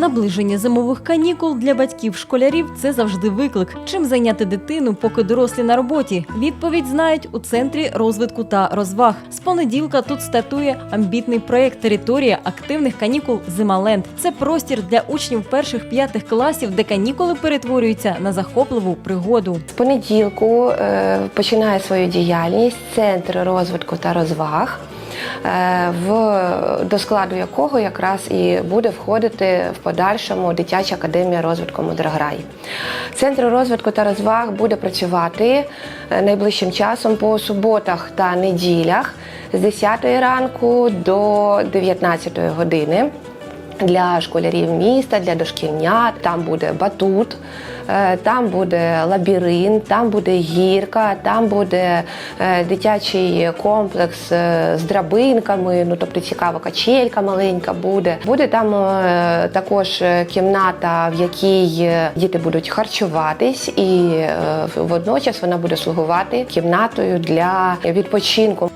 Наближення зимових канікул для батьків школярів це завжди виклик. Чим зайняти дитину, поки дорослі на роботі? Відповідь знають у центрі розвитку та розваг. З понеділка тут стартує амбітний проєкт Територія активних канікул Зималенд. Це простір для учнів перших п'ятих класів, де канікули перетворюються на захопливу пригоду. З понеділку е, починає свою діяльність Центр розвитку та розваг, в, до складу якого якраз і буде входити в подальшому дитяча академія розвитку Мудрограй. Центр розвитку та розваг буде працювати е, найближчим часом по суботах та неділях з 10 ранку до 19 години для школярів міста, для дошкільнят. Там буде батут, е, там буде лабіринт, там буде гірка, там буде е, дитячий комплекс е, з драбинками. Ну тобто цікава качелька маленька буде. Буде там також кімната, в якій діти будуть харчуватись, і водночас вона буде слугувати кімнатою для відпочинку.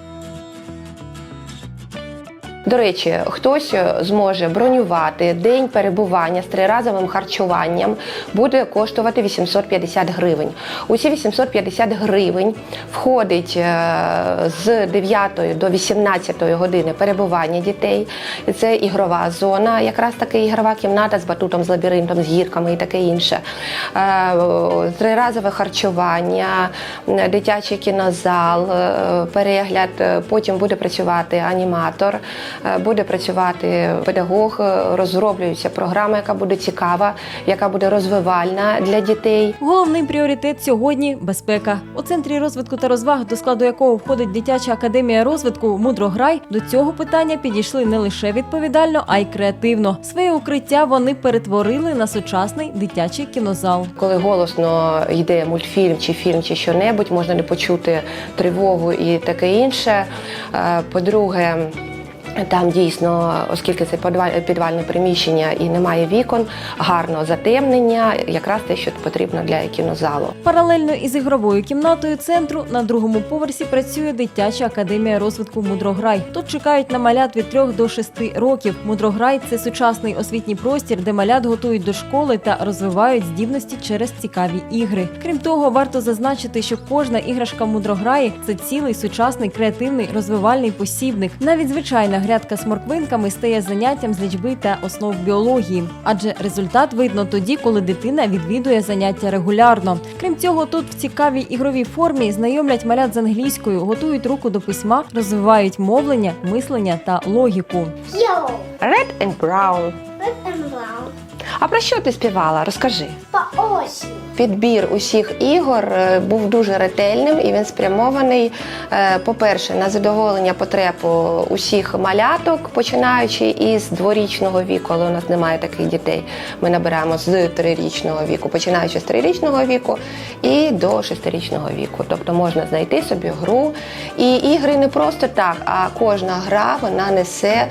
До речі, хтось зможе бронювати день перебування з триразовим харчуванням буде коштувати 850 гривень. У ці 850 гривень входить е, з 9 до 18 години перебування дітей. Це ігрова зона, якраз таки ігрова кімната з батутом, з лабіринтом, з гірками і таке інше. Е, Триразове харчування, дитячий кінозал, е, перегляд. е, Потім буде працювати аніматор, е, буде працювати педагог, е, розроблюється програма, яка буде цікава, яка буде розвивальна для дітей. Головний пріоритет сьогодні безпека. У центрі розвитку та розваг, до складу якого входить дитяча академія розвитку Мудрограй, до цього питання підійшли не лише відповідально, а й креативно. Своє укриття вони перетворили на сучасний дитячий кінозал. Коли голосно йде мультфільм чи фільм, чи що-небудь, можна не почути тривогу і таке інше. Е, По-друге, там дійсно, оскільки це підвальне приміщення і немає вікон, гарно затемнення, якраз те, що потрібно для кінозалу. Паралельно із ігровою кімнатою центру на другому поверсі працює дитяча академія розвитку Мудрограй. Тут чекають на малят від 3 до 6 років. Мудрограй це сучасний освітній простір, де малят готують до школи та розвивають здібності через цікаві ігри. Крім того, варто зазначити, що кожна іграшка Мудрограї це цілий сучасний креативний розвивальний посібник. Навіть звичайна грядка з морквинками стає заняттям з лічби та основ біології, адже результат видно тоді, коли дитина відвідує заняття регулярно. Крім цього, тут в цікавій ігровій формі знайомлять малят з англійською, готують руку до письма, розвивають мовлення, мислення та логіку. Yellow, Red and brown. red and brown. А про що ти співала? Розкажи. По осінь. Підбір усіх ігор е, був дуже ретельним і він спрямований, е, по-перше, на задоволення потреб усіх маляток, починаючи із дворічного віку, але у нас немає таких дітей. Ми набираємо з трирічного віку, починаючи з трирічного віку і до шестирічного віку. Тобто можна знайти собі гру. І ігри не просто так, а кожна гра вона несе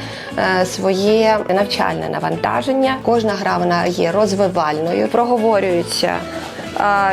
е, своє навчальне навантаження. Кожна гра вона є розвивальною, проговорюється. А,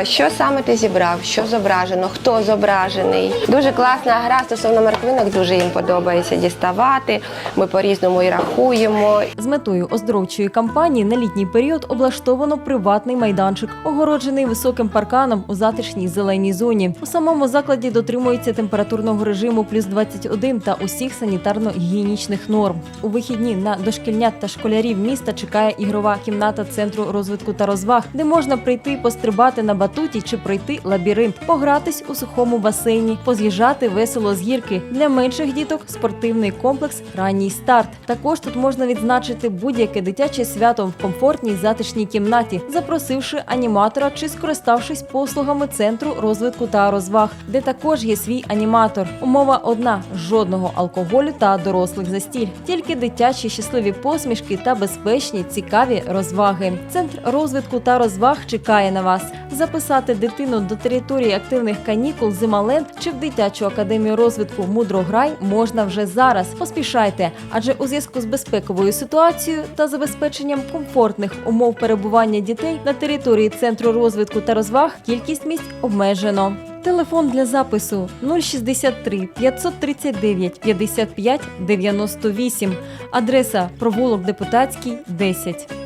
Що саме ти зібрав? Що зображено? Хто зображений? Дуже класна гра стосовно морквинок, дуже їм подобається діставати. Ми по-різному і рахуємо. З метою оздоровчої кампанії на літній період облаштовано приватний майданчик, огороджений високим парканом у затишній зеленій зоні. У самому закладі дотримується температурного режиму плюс 21 та усіх санітарно-гігієнічних норм. У вихідні на дошкільнят та школярів міста чекає ігрова кімната центру розвитку та розваг, де можна прийти пострибати на батуті чи пройти лабіринт, погратись у сухому басейні, поз'їжджати весело з гірки. Для менших діток спортивний комплекс Ранній старт. Також тут можна відзначити будь-яке дитяче свято в комфортній затишній кімнаті, запросивши аніматора чи скориставшись послугами центру розвитку та розваг, де також є свій аніматор. Умова одна: жодного алкоголю та дорослих застіль, тільки дитячі щасливі посмішки та безпечні цікаві розваги. Центр розвитку та розваг чекає на вас. Записати дитину до території активних канікул Зималенд чи в дитячу академію розвитку Мудрограй можна вже зараз. Поспішайте, адже у зв'язку з безпековою ситуацією та забезпеченням комфортних умов перебування дітей на території центру розвитку та розваг кількість місць обмежено. Телефон для запису 063 539 55 98. Адреса провулок Депутатський 10.